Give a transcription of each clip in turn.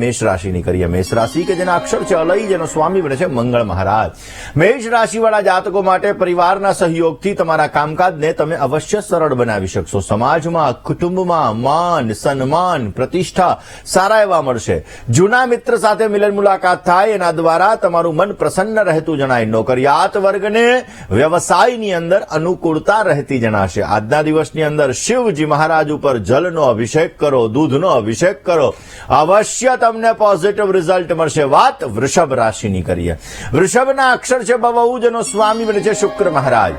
મેષ રાશિની કરીએ. મેષ રાશિ કે જેના અક્ષર છે અલય જેનો સ્વામી બને છે મંગળ મહારાજ. મેષ રાશિવાળા જાતકો માટે પરિવારના સહયોગથી તમારા કામકાજને તમે અવશ્ય સરળ બનાવી શકશો. સમાજમાં, કુટુંબમાં માન, સન્માન, પ્રતિષ્ઠા સારા એવા મળશે. જૂના મિત્ર સાથે મિલન મુલાકાત થાય, એના દ્વારા તમારું મન પ્રસન્ન રહેતું જણાય. નોકરિયાત વર્ગને વ્યવસાયની અંદર અનુકૂળતા રહેતી જણાશે. આજના દિવસની અંદર શિવજી મહારાજ ઉપર જલનો અભિષેક કરો, દૂધનો અભિષેક કરો. અવશ્ય તમને પોઝિટિવ રિઝલ્ટ મળશે. વાત વૃષભ રાશિની કરીએ. વૃષભના અક્ષર છે બહુ જેનો સ્વામી બને છે શુક્ર મહારાજ.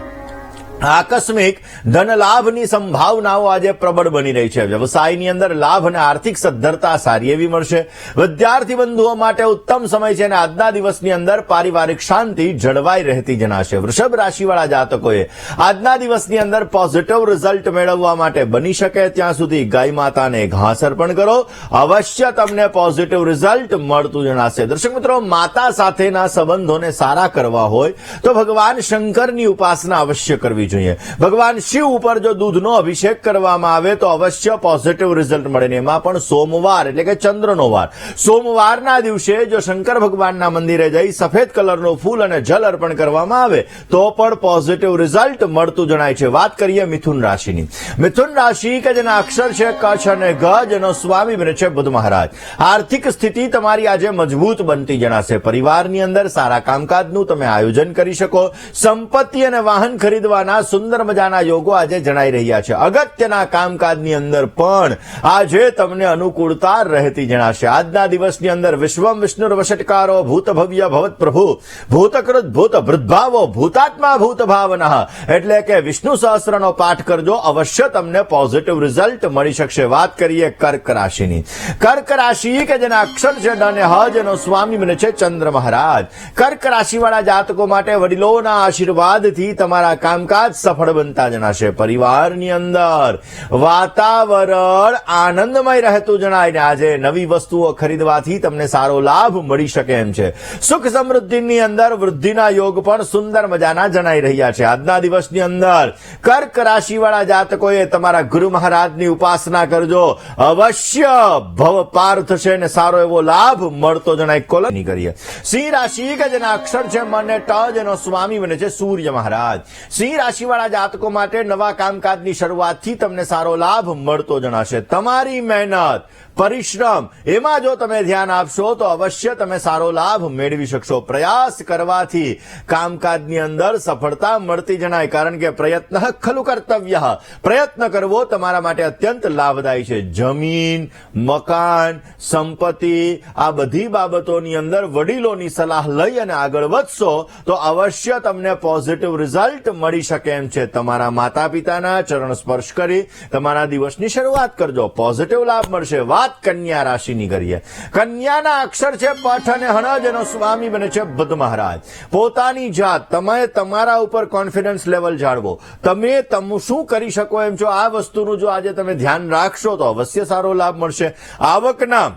આકસ્મિક ધન લાભની સંભાવનાઓ આજે પ્રબળ બની રહી છે. વ્યવસાયની અંદર લાભ અને આર્થિક સદ્ધરતા સારી એવી મળશે. વિદ્યાર્થી બંધુઓ માટે ઉત્તમ સમય છે અને આજના દિવસની અંદર પારિવારિક શાંતિ જળવાઈ રહેતી જણાશે. વૃષભ રાશિવાળા જાતકોએ આજના દિવસની અંદર પોઝિટિવ રિઝલ્ટ મેળવવા માટે બની શકે ત્યાં સુધી ગાય માતાને ઘાસ અર્પણ કરો. અવશ્ય તમને પોઝિટિવ રિઝલ્ટ મળતું જણાશે. દર્શક મિત્રો, માતા સાથેના સંબંધોને સારા કરવા હોય તો ભગવાન શંકરની ઉપાસના અવશ્ય કરવી જોઈએ. ભગવાન શિવ ઉપર જો દૂધનો અભિષેક કરવામાં આવે તો અવશ્ય પોઝિટિવ રિઝલ્ટ મળે ને એમાં પણ સોમવાર, એટલે કે ચંદ્રનો વાર. સોમવારના દિવસે જો શંકર ભગવાનના મંદિરે જઈ સફેદ કલરનું ફૂલ અને જલ અર્પણ કરવામાં આવે, તો પણ પોઝિટિવ રિઝલ્ટ મળતું જણાય છે. વાત કરીએ મિથુન રાશિની. મિથુન રાશિ કે જેના અક્ષર છે કચ્છ અને ગજ એનો સ્વામી બને છે બુધ મહારાજ. આર્થિક સ્થિતિ તમારી આજે મજબૂત બનતી જણાશે. પરિવારની અંદર સારા કામકાજનું તમે આયોજન કરી શકો. સંપત્તિ અને વાહન ખરીદવાના સુંદર મજાના યોગો આજે જણાઈ રહ્યા છે. અગત્યના કામકાજની અંદર પણ આજે તમને અનુકૂળતા રહેતી જણાશે. આજના દિવસની અંદર વિશ્વમ વિષ્ણુર વશટકારો ભૂત ભવ્ય ભવત પ્રભુ, ભૂતકૃત ભૂત ભૃદભાવો, ભૂતાત્મા ભૂત ભાવના, એટલે કે વિષ્ણુ સહસ્રનો પાઠ કરજો, અવશ્ય તમને પોઝિટિવ રિઝલ્ટ મળી શકશે. વાત કરીએ કર્ક રાશિની. કર્ક રાશિ કે જેના અક્ષર છે અને હજ એનો સ્વામી બને છે ચંદ્ર મહારાજ. કર્ક રાશિવાળા જાતકો માટે વડીલોના આશીર્વાદથી તમારા કામકાજ સફળ બનતા જણાશે. પરિવારની અંદર વાતાવરણ આનંદમય રહેતું જણાય ને આજે નવી વસ્તુઓ ખરીદવાથી તમને સારો લાભ મળી શકે એમ છે. સુખ સમૃદ્ધિની અંદર વૃદ્ધિના યોગ પણ સુંદર મજાના જણાઈ રહ્યા છે. આજના દિવસની અંદર કર્ક રાશિવાળા જાતકોએ તમારા ગુરુ મહારાજની ઉપાસના કરજો. અવશ્ય ભવ પાર થશે ને સારો એવો લાભ મળતો જણાય. કોલની કરીએ. સિંહ રાશિ કે જેના અક્ષર છે, મને ટ, જેનો સ્વામી બને છે, સૂર્ય મહારાજ. સિંહ રાશિવાળા જાતકો માટે નવા કામકાજની શરૂઆતથી તમને સારો લાભ મળતો જણાશે. તમારી મહેનત પરિશ્રમ. એમાં જો તમે ધ્યાન આપશો તો અવશ્ય તમે સારો લાભ મેળવી શકશો. પ્રયાસ કરવાથી કામકાજની અંદર સફળતા મળતી જણાય. કારણ કે પ્રયત્ન ખલુ કર્તવ્ય. પ્રયત્ન કરવો તમારા માટે અત્યંત લાભદાયી છે. જમીન, મકાન, સંપત્તિ, આ બધી બાબતોની અંદર વડીલોની સલાહ લઈ અને આગળ વધશો તો અવશ્ય તમને પોઝિટિવ રિઝલ્ટ મળી શકે એમ છે. તમારા માતા પિતાના ચરણ સ્પર્શ કરી તમારા દિવસની શરૂઆત કરજો. પોઝિટિવ લાભ મળશે. વાત કન્યા રાશિની કરીએ કન્યાના અક્ષર છે પઠ અને હણજ એનો સ્વામી બને છે બુદ્ધ મહારાજ. પોતાની જાત, તમે તમારા ઉપર કોન્ફિડન્સ લેવલ જાળવો. તમે તમે શું કરી શકો એમ છો આ વસ્તુનું જો આજે તમે ધ્યાન રાખશો તો અવશ્ય સારો લાભ મળશે. આવકના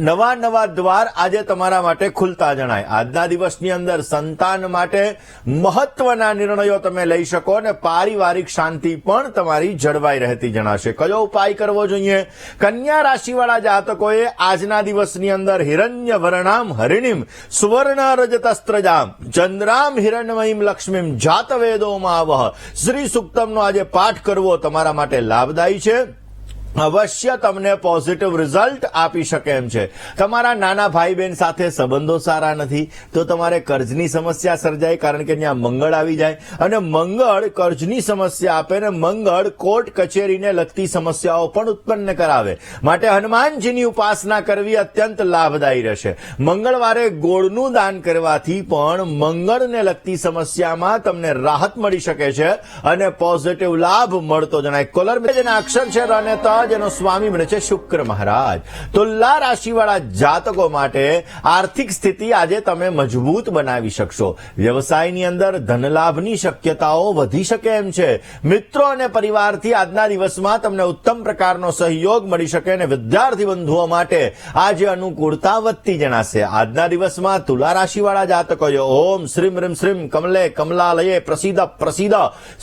નવા નવા દ્વાર આજે તમારા માટે ખુલતા જણાય. આજના દિવસની અંદર સંતાન માટે મહત્વના નિર્ણયો તમે લઈ શકો અને પારિવારિક શાંતિ પણ તમારી જળવાઈ રહેતી જણાશે. કયો ઉપાય કરવો જોઈએ? કન્યા રાશિવાળા જાતકોએ આજના દિવસની અંદર હિરણ્ય વર્ણામ હરિણીમ સુવર્ણ રજતસ્ત્રજામ ચંદ્રામ હિરણમયીમ લક્ષ્મીમ જાતવેદોમાં આવહ શ્રી સુક્તમનો આજે પાઠ કરવો તમારા માટે લાભદાયી છે. અવશ્ય તમને પોઝિટિવ રિઝલ્ટ આપી શકે એમ છે. તમારા નાના ભાઈ બહેન સાથે સંબંધો સારા નથી, તો તમારે કર્જની સમસ્યા સર્જાય કારણ કે ત્યાં મંગળ આવી જાય. અને મંગળ કર્જની સમસ્યા આપે ને મંગળ કોર્ટ કચેરીને લગતી સમસ્યાઓ પણ ઉત્પન્ન કરાવે. માટે હનુમાનજીની ઉપાસના કરવી અત્યંત લાભદાયી રહેશે. મંગળવારે ગોળનું દાન કરવાથી પણ મંગળને લગતી સમસ્યામાં તમને રાહત મળી શકે છે અને પોઝિટિવ લાભ મળતો જણાય. કોલર બેજના અક્ષર છે રને અને ત જેનો સ્વામી બને છે શુક્ર મહારાજ. તુલા રાશિવાળા જાતકો માટે આર્થિક સ્થિતિ આજે તમે મજબૂત બનાવી શકશો. વ્યવસાયની અંદર ધનલાભની શક્યતાઓ વધી શકે એમ છે. મિત્રો અને પરિવારથી આજના દિવસમાં તમને ઉત્તમ પ્રકારનો સહયોગ મળી શકે અને વિદ્યાર્થી બંધુઓ માટે આજે અનુકૂળતા વધતી જણાશે. આજના દિવસમાં તુલા રાશિવાળા જાતકો ઓમ શ્રીમ રીમ શ્રીમ કમલે કમલાલયે પ્રસિદ્ધ પ્રસિદ્ધ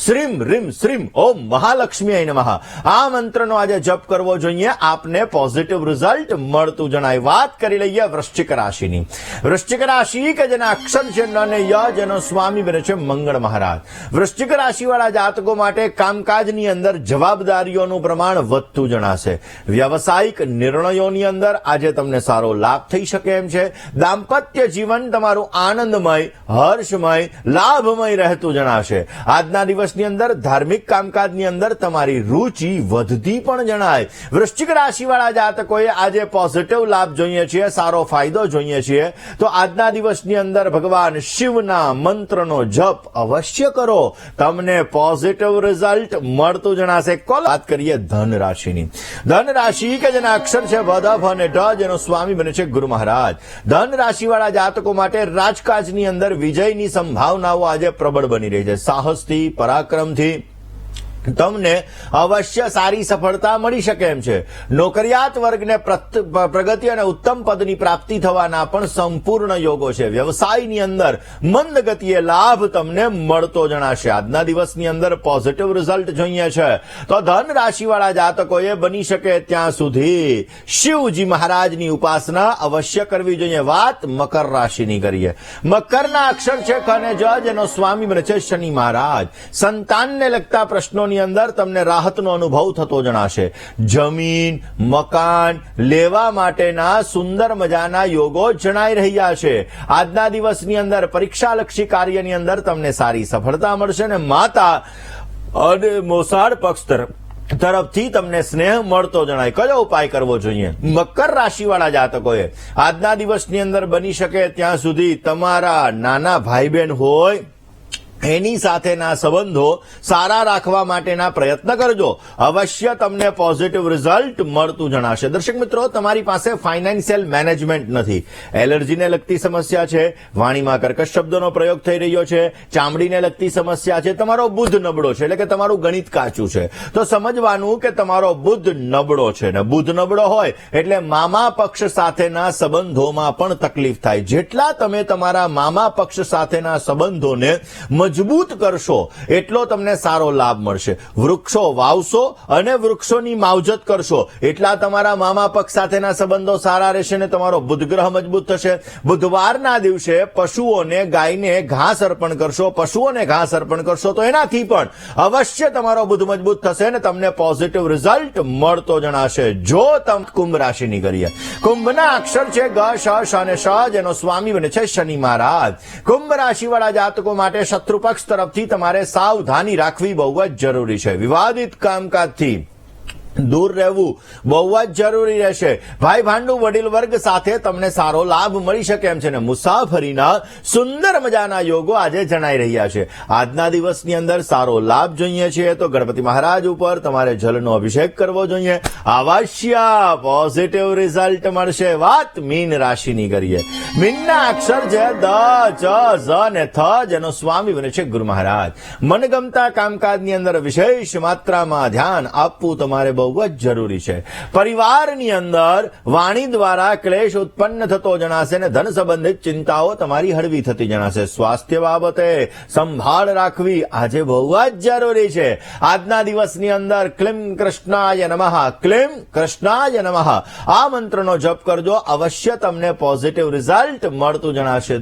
શ્રીમ રીમ શ્રીમ ઓમ મહાલક્ષ્મી નમઃ. આ મંત્રનો આજે જપ કરવો જોઈએ. આપને પોઝિટિવ રિઝલ્ટ મળતું જણાય. વાત કરી લઈએ વૃશ્ચિક રાશિની. વૃશ્ચિક રાશિ કે જેના અક્ષર છે ન ય, જેનો સ્વામી બને છે મંગળ મહારાજ. વૃશ્ચિક રાશિવાળા જાતકો માટે કામકાજની અંદર જવાબદારીઓનું પ્રમાણ વધતું જણાશે. વ્યવસાયિક નિર્ણયોની અંદર આજે તમને સારો લાભ થઈ શકે એમ છે. દાંપત્ય જીવન તમારું આનંદમય, હર્ષમય, લાભમય રહેતું જણાશે. આજના દિવસની અંદર ધાર્મિક કામકાજની અંદર તમારી રુચિ વધતી પણ જણાય. વૃશ્ચિક રાશિવાળા જાતકોએ આજે પોઝિટિવ લાભ જોઈએ છીએ, સારો ફાયદો જોઈએ છીએ. તો આજના દિવસની અંદર ભગવાન શિવના મંત્રનો જપ અવશ્ય કરો. તમને પોઝિટિવ રિઝલ્ટ મળતું જણાશે. કોલ વાત કરીએ ધન રાશિની. ધન રાશિ કે જેના અક્ષર છે વદભ અને ઢ, જેનો સ્વામી બને છે ગુરુ મહારાજ. ધન રાશિવાળા જાતકો માટે રાજકાજની અંદર વિજયની સંભાવનાઓ આજે પ્રબળ બની રહી છે. સાહસથી, પરાક્રમથી તમને અવશ્ય સારી સફળતા મળી શકે એમ છે. નોકરિયાત વર્ગને પ્રગતિ અને ઉત્તમ પદની પ્રાપ્તિ થવાના પણ સંપૂર્ણ યોગો છે. વ્યવસાયની અંદર મંદ ગતિએ લાભ તમને મળતો જણાશે. આજના દિવસની અંદર પોઝિટિવ રિઝલ્ટ જોઈએ છે. તો ધન રાશિવાળા જાતકોએ બની શકે ત્યાં સુધી. શિવજી મહારાજની ઉપાસના અવશ્ય કરવી જોઈએ. વાત મકર રાશિની કરીએ. મકરના અક્ષર છે અને જ જેનો સ્વામી બને છે શનિ મહારાજ. સંતાનને લગતા પ્રશ્નોની અંદર તમને રાહતનો અનુભવ થતો જણાશે. જમીન, મકાન લેવા માટેના સુંદર મજાના યોગો જણાઈ રહ્યા છે. આજના દિવસની અંદર પરીક્ષાલક્ષી કાર્યની અંદર તમને સારી સફળતા મળશે અને માતા અને મોસાળ પક્ષ તરફ તરફથી તમને સ્નેહ મળતો જણાય. કયો ઉપાય કરવો જોઈએ? મકર રાશિવાળા જાતકોએ, આજના દિવસની અંદર બની શકે ત્યાં સુધી તમારા નાના ભાઈ બહેન હોય એની સાથેના સંબંધો સારા રાખવા માટેના પ્રયત્ન કરજો. અવશ્ય તમને પોઝિટિવ રિઝલ્ટ મળતું જણાશે. દર્શક મિત્રો, તમારી પાસે ફાઇનાન્શિયલ મેનેજમેન્ટ નથી. એલર્જીને લગતી સમસ્યા છે, વાણીમાં કર્કશ શબ્દોનો પ્રયોગ થઈ રહ્યો છે, ચામડીને લગતી સમસ્યા છે, તમારો બુદ્ધ નબળો છે, એટલે કે તમારું ગણિત કાચું છે. તો સમજવાનું કે તમારો બુદ્ધ નબળો છે ને બુદ્ધ નબળો હોય, એટલે મામા પક્ષ સાથેના સંબંધોમાં પણ તકલીફ થાય. જેટલા તમે તમારા મામા પક્ષ સાથેના સંબંધોને મજબૂત કરશો, એટલો તમને સારો લાભ મળશે. વૃક્ષો વાવશો અને વૃક્ષોની માવજત કરશો. એટલા તમારા મામા પક્ષ સાથેના સંબંધો સારા રહેશે ને તમારો બુધગ્રહ મજબૂત થશે. બુધવારના દિવસે પશુઓને ગાયને ઘાસ અર્પણ કરશો. પશુઓને ઘાસ અર્પણ કરશો તો એનાથી પણ અવશ્ય તમારો બુધ મજબૂત થશે ને તમને પોઝિટિવ રિઝલ્ટ મળતો જણાશે. જો તમે કુંભ રાશિની કરીએ. કુંભના અક્ષર છે ગ, શ અને શ જેનો સ્વામી બને છે શનિ મહારાજ. કુંભ રાશિવાળા જાતકો માટે શત્રુ પક્ષ તરફથી તમારે સાવધાની રાખવી બહુ જ જરૂરી છે. વિવાદિત કામકાજથી દૂર રહેવું બહુ જ જરૂરી રહેશે. ભાઈ ભાંડુ વડીલ વર્ગ સાથે તમને સારો લાભ મળી શકે એમ છે ને મુસાફરીના સુંદર મજાના યોગો આજે જણાઈ રહ્યા છે. આજના દિવસની અંદર સારો લાભ જોઈએ છે તો ગણપતિ મહારાજ ઉપર તમારે જલનો અભિષેક કરવો જોઈએ. અવશ્ય પોઝિટિવ રિઝલ્ટ મળશે. વાત મીન રાશિની કરીએ. મીનના અક્ષર છે દ, ચ, ઝ ને થ જેનો સ્વામી બને છે ગુરુ મહારાજ. મનગમતા કામકાજની અંદર વિશેષ માત્રામાં ધ્યાન આપવું તમારે બહુ જ જરૂરી છે. પરિવારની અંદર વાણી દ્વારા ક્લેશ ઉત્પન્ન થતો જણાશે અને ધન સંબંધિત ચિંતાઓ તમારી હળવી થતી જણાશે. સ્વાસ્થ્ય બાબતે સંભાળ રાખવી આજે બહુ જ જરૂરી છે. આજના દિવસની અંદર ક્લિમ કૃષ્ણાય નમઃ. ક્લિમ કૃષ્ણાય નમઃ. આ મંત્રનો જપ કરજો. અવશ્ય તમને પોઝિટિવ રિઝલ્ટ મળતું જણાશે.